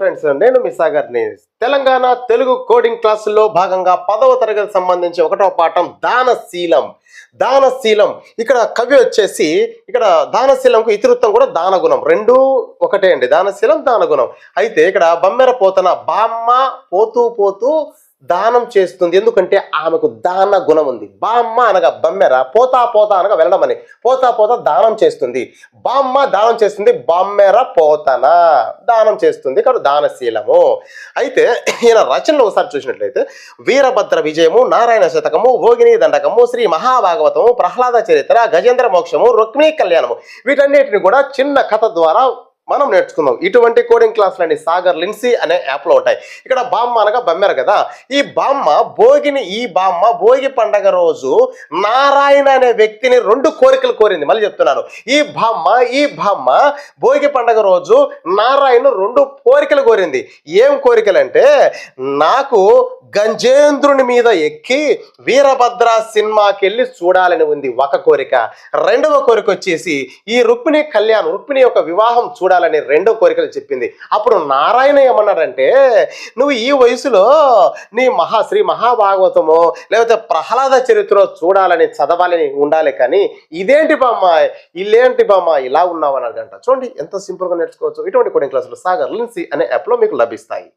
Friends నేను మీ సాగర్ని తెలంగాణ తెలుగు కోడింగ్ క్లాసుల్లో భాగంగా పదవ తరగతి సంబంధించి ఒకటో పాఠం దానశీలం. దానశీలం. ఇక్కడ కవి వచ్చేసి ఇక్కడ దానశీలంకు ఇతివృత్తం కూడా దానగుణం. రెండు ఒకటే అండి. దానశీలం దానగుణం. అయితే ఇక్కడ బమ్మెర పోతన బామ్మ పోతూ పోతూ దానం చేస్తుంది. ఎందుకంటే ఆమెకు దాన గుణం ఉంది. బామ్మ అనగా బమ్మెర. పోతా పోతా అనగా వెళ్ళడం అని. పోతా పోతా దానం చేస్తుంది. బామ్మ దానం చేస్తుంది బమ్మెర పోతన? దానం చేస్తుంది. ఇక్కడ దానశీలము. అయితే ఈయన రచనలు ఒకసారి చూసినట్లయితే వీరభద్ర విజయము నారాయణ శతకము భోగిని దండకము శ్రీ మహాభాగవతము ప్రహ్లాద చరిత్ర గజేంద్ర మోక్షము రుక్మిణీ కళ్యాణము. వీటన్నిటిని కూడా చిన్న కథ ద్వారా మనం నేర్చుకుందాం. ఇటువంటి కోడింగ్ క్లాసులని సాగర్ లిన్సీ అనే యాప్లో ఉంటాయి. ఇక్కడ బామ్మ అనగా బమ్మెర కదా. ఈ బామ్మ భోగిని ఈ బామ్మ భోగి పండగ రోజు నారాయణ అనే వ్యక్తిని రెండు కోరికలు కోరింది. మళ్ళీ చెప్తున్నాను. ఈ బామ్మ ఈ బామ్మ భోగి పండగ రోజు నారాయణ రెండు కోరికలు కోరింది. ఏం కోరికలంటే నాకు గంజేంద్రుని మీద ఎక్కి వీరభద్ర సినిమాకి వెళ్ళి చూడాలని ఉంది. ఒక కోరిక. రెండవ కోరిక వచ్చేసి ఈ రుక్మిణి కళ్యాణ్ రుక్మిణి యొక్క వివాహం చూడాలి ఉండాలని రెండో కోరికలు చెప్పింది. అప్పుడు నారాయణ ఏమన్నాడంటే నువ్వు ఈ వయసులో నీ మహా శ్రీ మహాభాగవతము లేకపోతే ప్రహ్లాద చరిత్ర చూడాలని చదవాలని ఉండాలి కానీ ఇదేంటి బామ్మ ఇల్లేంటి బామ్మ ఇలా ఉన్నావు అని అడగంట చూడండి ఎంత సింపుల్గా నేర్చుకోవచ్చు. ఇటువంటి కొన్ని క్లాసులు సాగర్ లిన్సీ అనే యాప్లో మీకు లభిస్తాయి.